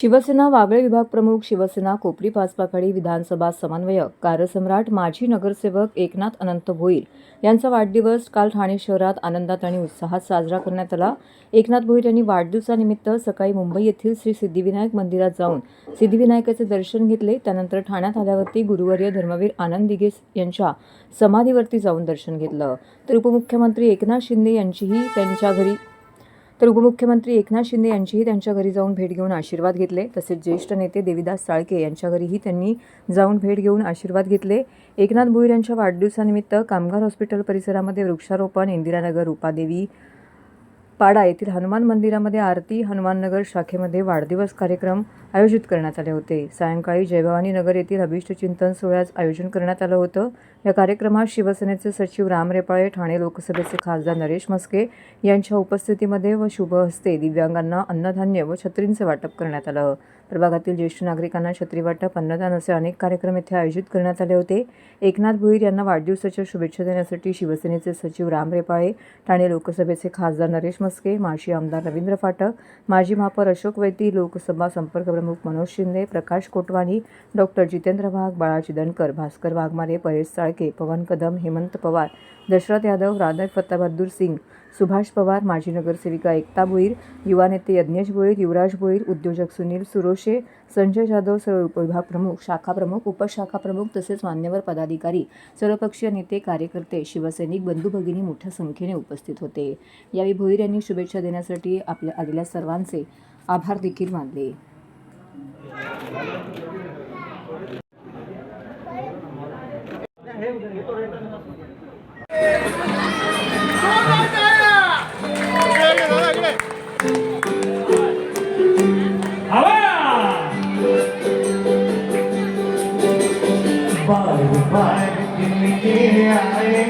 शिवसेना वागळे विभाग प्रमुख शिवसेना कोपरी पाचपाखाडी विधानसभा समन्वयक कार्यसम्राट माजी नगरसेवक एकनाथ अनंत भोईर यांचा वाढदिवस काल ठाणे शहरात आनंदात आणि उत्साहात साजरा करण्यात आला. एकनाथ भोईर यांनी वाढदिवसानिमित्त सकाळी मुंबई येथील श्री सिद्धिविनायक मंदिरात जाऊन सिद्धिविनायकाचे दर्शन घेतले. त्यानंतर ठाण्यात आल्यावरती गुरुवर्य धर्मवीर आनंद दिघे यांच्या समाधीवरती जाऊन दर्शन घेतलं. तर उपमुख्यमंत्री एकनाथ शिंदे यांचीही त्यांच्या घरी तर उपमुख्यमंत्री एकनाथ शिंदे यांचीही त्यांच्या घरी जाऊन भेट घेऊन आशीर्वाद घेतले. तसेच ज्येष्ठ नेते देविदास साळके यांच्या घरीही त्यांनी जाऊन भेट घेऊन आशीर्वाद घेतले. एकनाथ भोईर यांच्या वाढदिवसानिमित्त कामगार हॉस्पिटल परिसरामध्ये वृक्षारोपण इंदिरानगर रूपादेवी पाडा येथील हनुमान मंदिरामध्ये आरती हनुमाननगर शाखेमध्ये वाढदिवस कार्यक्रम आयोजित करण्यात आले होते. सायंकाळी जयभवानी नगर येथील अभिष्ट चिंतन सोहळ्याचं आयोजन करण्यात आलं होतं. या कार्यक्रमात शिवसेनेचे सचिव राम रेपाळे ठाणे लोकसभेचे खासदार नरेश मस्के यांच्या उपस्थितीमध्ये व शुभ हस्ते दिव्यांगांना अन्नधान्य व छत्रींचे वाटप करण्यात आलं. प्रभागातील ज्येष्ठ नागरिकांना छत्री वाटप अन्नदान असे अनेक कार्यक्रम येथे आयोजित करण्यात आले होते. एकनाथ भोईर यांना वाढदिवसाच्या शुभेच्छा देण्यासाठी शिवसेनेचे सचिव राम रेपाळे ठाणे लोकसभेचे खासदार नरेश मस्के माजी आमदार रवींद्र फाटक माजी महापौर अशोक वैती लोकसभा संपर्क प्रमुख मनोज शिंदे प्रकाश कोटवानी डॉक्टर जितेंद्र वाघ बाळाजी दनकर भास्कर वाघमारे परेश साळके पवन कदम हेमंत पवार दशरथ यादव राधा फत्ताबहादूर सिंग सुभाष पवार माजी नगरसेविका एकता भोईर युवा नेते यज्ञेश भोईर युवराज भोईर उद्योजक सुनील सुरोशे संजय जाधव सर्व उपविभाग प्रमुख शाखा प्रमुख उपशाखा प्रमुख तसेच मान्यवर पदाधिकारी सर्वपक्षीय नेते कार्यकर्ते शिवसैनिक बंधू भगिनी मोठ्या संख्येने उपस्थित होते. यावेळी भोईर यांनी शुभेच्छा देण्यासाठी आपल्या आलेल्या सर्वांचे आभार देखील मानले. बार बार दिल ये आए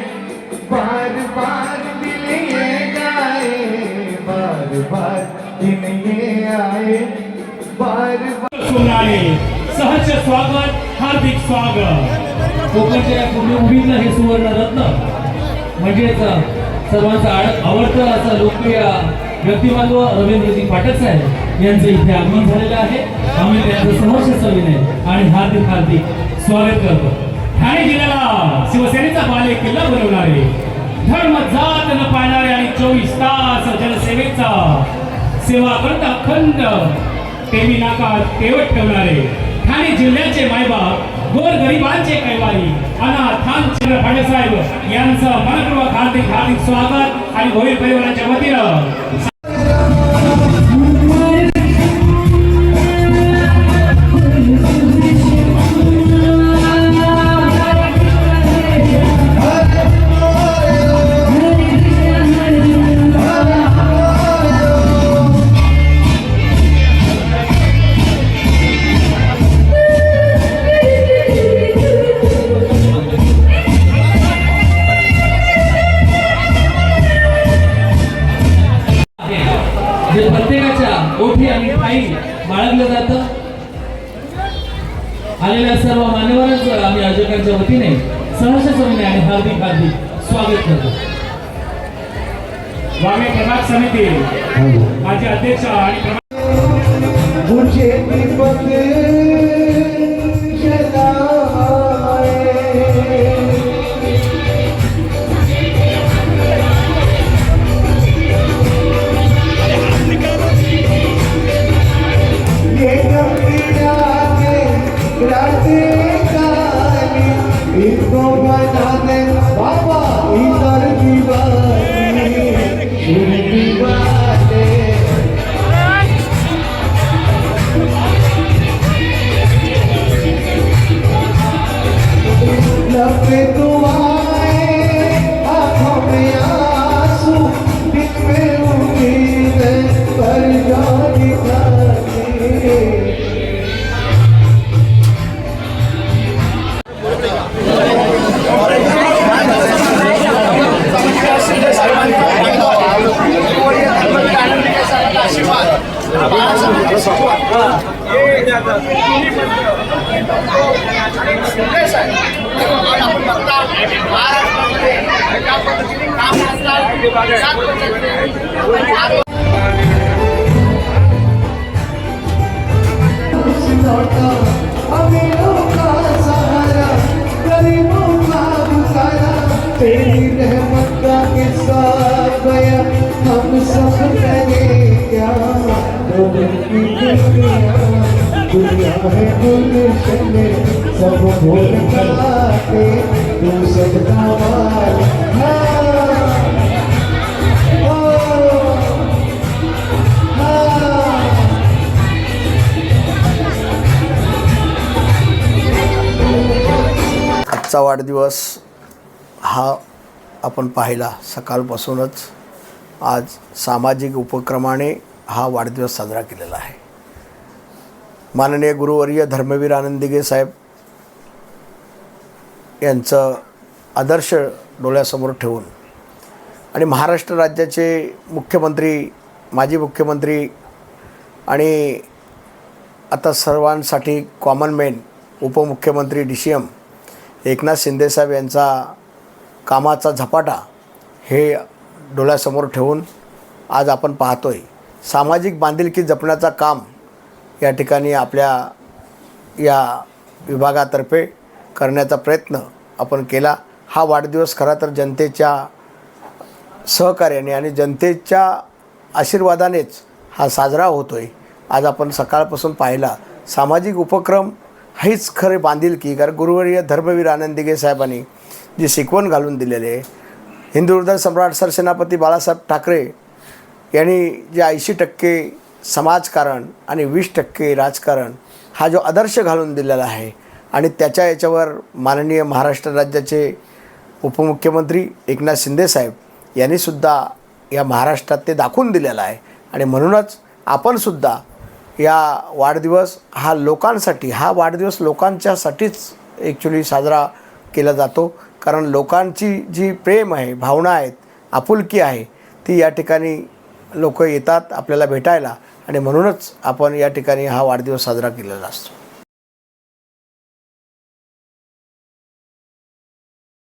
बार बार दिल ये बार बार दिन ये आए। सोनाळे सहज स्वागत हार्दिक स्वागत. कोकणच्या या पुण्यभूमीतलं हे सुवर्ण रत्न म्हणजेच सर्वांचं आड- आवडतं असं लोकप्रिय व्यक्तिमत्व रवींद्रजी पाठक साहेब यांचं इथे आगमन झालेलं आहे. आम्ही त्यांचं सहर्ष सविनय आणि हार्दिक हार्दिक स्वागत करतो. ठाणे जिल्ह्याला शिवसेनेचा बाले किल्ला बनवणारे. धर्म जात न पाळणारे आणि चोवीस तास जनसेवेचा सेवा करत अखंड टेमी नाका तेवट ठेवणारे. ठाणे जिल्ह्याचे मायबाप गोर गरिबांचे कैवारी अनाथांचे भाडेसाहेब यांचं मनपूर्वक हार्दिक हार्दिक स्वागत आणि भोईर परिवाराच्या वतीनं. जे प्रत्येकाच्या ओठी आणि ठाई बाळगलं जातं. आलेल्या सर्व मान्यवरांचं आम्ही आयोजकांच्या वतीने सहर्ष सविनय आणि हार्दिक हार्दिक स्वागत करतो. वामे प्रभाग समिती माझे अध्यक्ष आणि हम सब करें क्या दुनिया है गुलशन सब भूल जाते तू आजचा वाढदिवस हा आपण पाहिला सकाळपासूनच. आज सामाजिक उपक्रमाने हा वाढदिवस साजरा केलेला आहे. माननीय गुरुवर्य धर्मवीर आनंदिगे साहेब यांचं आदर्श डोळ्यासमोर ठेवून आणि महाराष्ट्र राज्याचे मुख्यमंत्री माजी मुख्यमंत्री आणि आता सर्वांसाठी कॉमन मॅन उपमुख्यमंत्री डी सी एम एकनाथ शिंदेसाहेब यांचा कामाचा झपाटा हे डोळ्यासमोर ठेवून आज आपण पाहतो आहे सामाजिक बांधिलकी जपण्याचा काम या ठिकाणी आपल्या या विभागातर्फे करण्याचा प्रयत्न आपण केला. हा वाढदिवस खरा तर जनतेच्या सहकार्याने आणि जनतेच्या आशीर्वादानेच हा साजरा होतो आहे आज आपण सकाळपासून पाहिला. सामाजिक उपक्रम हीच खरे बांधिलकी. कारण गुरुवर्य धर्मवीर आनंदिगे साहेबांनी जी शिकवण घालून दिलेली आहे. हिंदू हृदय सम्राट सरसेनापती बाळासाहेब ठाकरे यांनी जे ऐंशी टक्के समाजकारण आणि वीस टक्के राजकारण हा जो आदर्श घालून दिलेला आहे आणि त्याच्या याच्यावर माननीय महाराष्ट्र राज्याचे उपमुख्यमंत्री एकनाथ शिंदेसाहेब यांनीसुद्धा या महाराष्ट्रात ते दाखवून दिलेलं आहे. आणि म्हणूनच आपणसुद्धा या वाढदिवस हा लोकांसाठी हा वाढदिवस लोकांच्यासाठीच ॲक्च्युली साजरा केला जातो. कारण लोकांची जी प्रेम आहे भावना आहेत आपुलकी आहे ती या ठिकाणी लोक येतात आपल्याला भेटायला आणि म्हणूनच आपण या ठिकाणी हा वाढदिवस साजरा केलेला असतो.